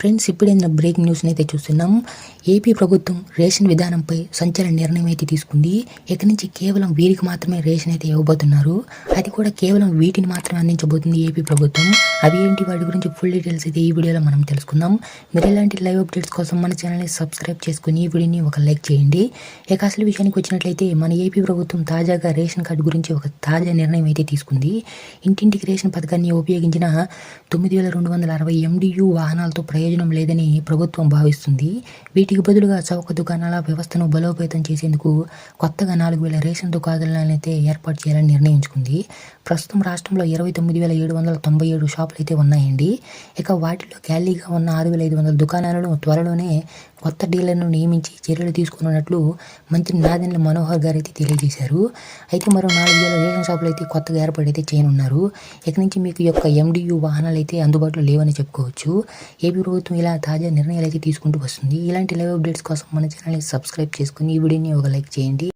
Friends ఇప్పుడైన break న్యూస్ని అయితే చూస్తున్నాం. ఏపీ ప్రభుత్వం రేషన్ విధానంపై సంచలన నిర్ణయం అయితే తీసుకుంది. ఇక నుంచి కేవలం వీరికి మాత్రమే రేషన్ అయితే ఇవ్వబోతున్నారు. అది కూడా కేవలం వీటిని మాత్రమే అందించబోతుంది ఏపీ ప్రభుత్వం. అవి ఏంటి? వాటి గురించి ఫుల్ డీటెయిల్స్ అయితే ఈ వీడియోలో మనం తెలుసుకుందాం. మీరు ఇలాంటి లైవ్ అప్డేట్స్ కోసం మన ఛానల్ని సబ్స్క్రైబ్ చేసుకుని ఈ వీడియోని ఒక లైక్ చేయండి. ఇక అసలు విషయానికి వచ్చినట్లయితే మన ఏపీ ప్రభుత్వం తాజాగా రేషన్ కార్డు గురించి ఒక తాజా నిర్ణయం అయితే తీసుకుంది. ఇంటింటికి రేషన్ పథకాన్ని ఉపయోగించిన తొమ్మిది వేల రెండు వందల అరవై ఎండియు వాహనాలతో ప్రయోజనం లేదని ప్రభుత్వం భావిస్తుంది. వీటికి బదులుగా చౌక దుకాణాల వ్యవస్థను బలోపేతం చేసేందుకు కొత్తగా నాలుగు వేల రేషన్ దుకాణాలను అయితే ఏర్పాటు చేయాలని నిర్ణయించుకుంది. ప్రస్తుతం రాష్ట్రంలో ఇరవై తొమ్మిది వేల ఏడు వందల తొంభై ఏడు షాపులు అయితే ఉన్నాయండి. ఇక వాటిలో ఖాళీగా ఉన్న ఆరు వేల ఐదు వందల దుకాణాలను త్వరలోనే కొత్త డీలర్ను నియమించి చర్యలు తీసుకున్నట్లు మంత్రి నాదెండ్ల మనోహర్ గారు అయితే తెలియజేశారు. అయితే మరో నాలుగు వేల రేషన్ షాపులు అయితే కొత్తగా ఏర్పాటు అయితే చేయనున్నారు. ఇక నుంచి మీకు యొక్క ఎండియు వాహనాలు అయితే అందుబాటులో లేవని చెప్పుకోవచ్చు. ఏపీ ప్రభుత్వం ఇలా తాజా నిర్ణయాలు అయితే తీసుకుంటూ వస్తుంది. ఇలాంటి లైవ్ అప్డేట్స్ కోసం మన ఛానల్ని సబ్స్క్రైబ్ చేసుకుని ఈ వీడియోని ఒక లైక్ చేయండి.